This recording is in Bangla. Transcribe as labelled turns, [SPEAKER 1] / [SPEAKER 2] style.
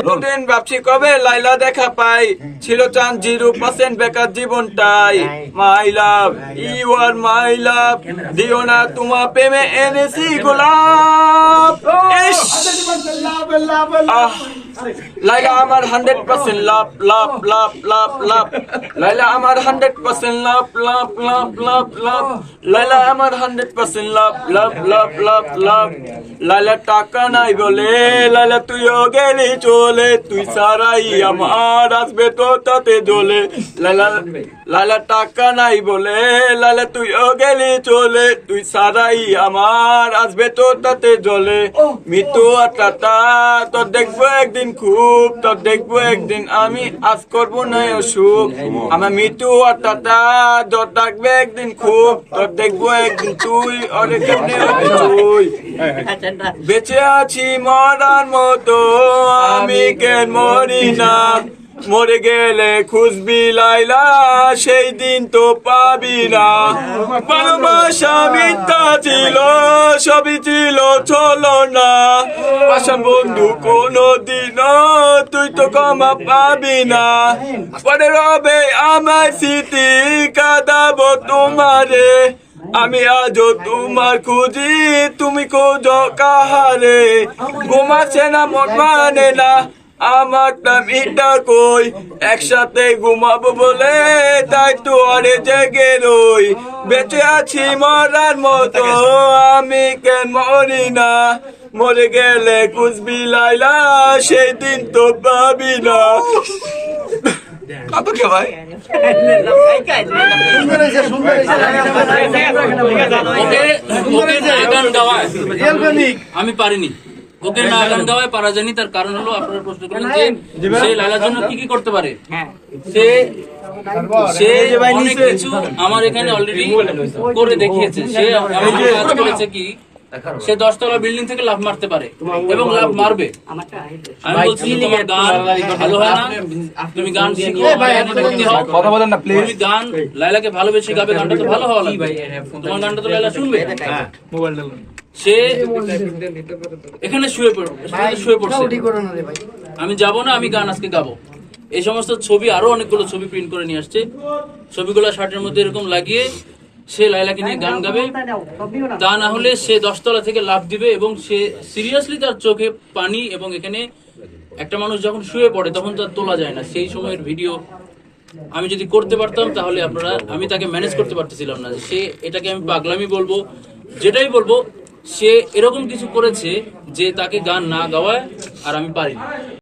[SPEAKER 1] দুদিন ভাবছি কবে লাইলা দেখা পাই। ছিল চান জিরো পার্সেন্ট বেকার জীবনটাই। মাই লাভ ইউ আর মাই লাভ দিও না তোমার প্রেমে এনেছি গোলাপ! আহ, লাইলা আমার হান্ড্রেড পার্সেন্ট লাভ লাভ লাভ লাভ লাভ লাইলা আমার হান্ড্রেড পার্সেন্ট লাভ লাভ লাভ লাভ লাভ লাইলা আমার হান্ড্রেড পার্সেন্ট লাভ লাভ লাভ লাভ লাভ লাইলা টাকা নাই বলে লাইলা তুইও গেলি চলে তুই সারাই আমার আসবে তো তাতে জ্বলে লাইলা লাইলা টাকা নাই বলে লাইলা তুইও গেলি চলে তুই সারাই আমার আসবে তো তাতে জ্বলে মৃত্যু আত্মাতা তোর দেখব একদিন খুব তোর দেখব, একদিন আমি আজ করব না অসুখ আমার মৃত্যু আত্মাতা তোর থাকবে, একদিন খুব তোর দেখব, একদিন তুই তুই। বেঁচে আছি মরার মতো, আমি কেন মরি না? মরে গেলে খুঁজবি লাইলা, সেই দিন তো পাবি না। ভালোবাসা মিথ্যা ছিল, সবই ছিল, চলো না। পাশান বন্ধু কোনো দিন তুই তো ক্ষমা পাবি না। পরে রবে আমার স্মৃতি কাঁদাবো তোমারে। আমি আজও তোমার খুঁজি, তুমি খোঁজো কাহারে। ঘুমাচ্ছে না, মন মানে না, আমার মিটা কই? একসাথে ঘুমাবো বলে তাই তো আরে জেগে রই। বেঁচে আছি মরার মতো, আমি কেন মরি না। মরে গেলে কুচবি লাইলা সেই দিন তো পাবি না। কত কে ভাই?
[SPEAKER 2] আমি পারিনি। ওকে না গান গাওয়ায় পারা যায়নি তার কারণ হলো আপনারা প্রশ্ন করলেন যে সে লালার জন্য কি কি করতে পারে? সে সে অনেক কিছু আমার এখানে অলরেডি করে দেখিয়েছে। সে এমন কাজ করেছে কি সে দশতলা বিল্ডিং থেকে লাভ মারতে পারে এবং লাভ মারবে। আমি বলছি তোমার গান ভালো হয় না। তুমি গান শিখো।
[SPEAKER 1] কথা বলেন না প্লিজ
[SPEAKER 2] তুমি গান লাইলাকে ভালোবেসে গাবে গানটা তো ভালো হওয়া লাগবে। তোমার গানটা তো লাইলা শুনবে? সে এখানে শুয়ে পড় শুয়ে পড়ছে। আমি যাব না আমি গান আজকে গাবো। এই সমস্ত ছবি আরও অনেকগুলো ছবি প্রিন্ট করে নিয়ে আসছে। ছবিগুলো শার্টের মধ্যে এরকম লাগিয়ে সে লাইলাকে নিয়ে গান গাবে। তা না হলে সে দশতলা থেকে লাভ দিবে এবং সে সিরিয়াসলি তার চোখে পানি এবং এখানে একটা মানুষ যখন শুয়ে পড়ে তখন তার তোলা যায় না। সেই সময়ের ভিডিও আমি যদি করতে পারতাম তাহলে আপনারা, আমি তাকে ম্যানেজ করতে পারতেছিলাম না। সে এটাকে আমি পাগলামি বলব, যেটাই বলব, সে এরকম কিছু করেছে যে তাকে গান না গাওয়ায় আর আমি পারিনি।